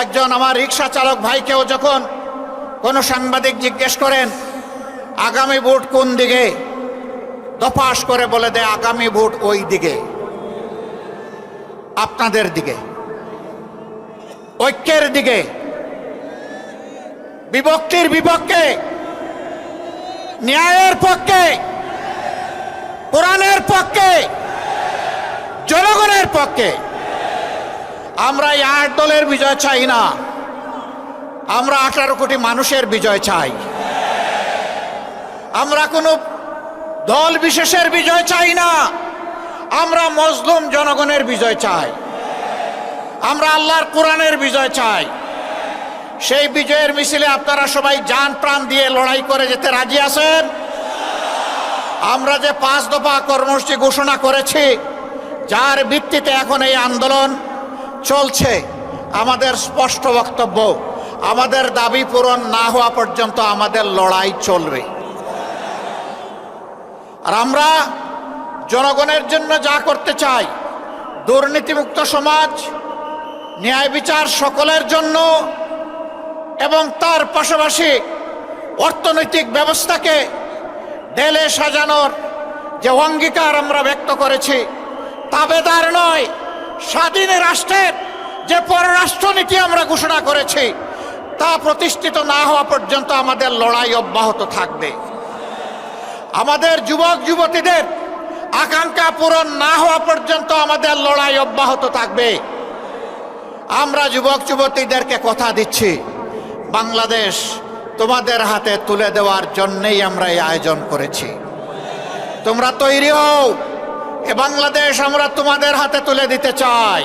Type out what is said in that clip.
একজন আমার রিক্সা চালক ভাইকেও যখন কোনো সাংবাদিক জিজ্ঞেস করেন, আগামী ভোট কোন দিকে? দফাস করে বলে দেয়, আগামী ভোট ওই দিকে, আপনাদের দিকে, ঐক্যের দিকে, বিভক্তির বিপক্ষে, ন্যায়ের পক্ষে, কোরআনের পক্ষে, জনগণের পক্ষে। আমরা আট দলের বিজয় চাই না। আমরা আঠারো কোটি মানুষের বিজয় চাই। আমরা কোনো দল বিশেষের বিজয় চাই না। আমরা মজলুম জনগণের বিজয় চাই। আমরা আল্লাহর কোরআনের বিজয় চাই। সেই বিজয়ের মিছিলে আপনারা সবাই যান, প্রাণ দিয়ে লড়াই করে যেতে রাজি আছেন? আমরা যে পাঁচ দফা কর্মসূচি ঘোষণা করেছি, যার ভিত্তিতে এখন এই আন্দোলন চলছে। আমাদের স্পষ্ট বক্তব্য, আমাদের দাবি পূরণ না হওয়া পর্যন্ত আমাদের লড়াই চলবে। আর আমরা জনগণের জন্য যা করতে চাই, দুর্নীতিমুক্ত সমাজ, ন্যায় বিচার সকলের জন্য এবং তার পাশাপাশি অর্থনৈতিক ব্যবস্থাকে দেলে সাজানোর যে অঙ্গীকার আমরা ব্যক্ত করেছি তাবেদার নয়। স্বাধীন রাষ্ট্রের যে পররাষ্ট্রনীতি আমরা ঘোষণা করেছি, তা প্রতিষ্ঠিত না হওয়া পর্যন্ত আমাদের লড়াই অব্যাহত থাকবে। আমাদের যুবক, যুবতীদের আকাঙ্ক্ষা পূরণ না হওয়া পর্যন্ত আমাদের লড়াই অব্যাহত থাকবে। আমরা যুবক, যুবতীদেরকে কথা দিচ্ছি, বাংলাদেশ তোমাদের হাতে তুলে দেওয়ার জন্যেই আমরা এই আয়োজন করেছি। তোমরা তৈরি হও। এ বাংলাদেশ আমরা তোমাদের হাতে তুলে দিতে চাই।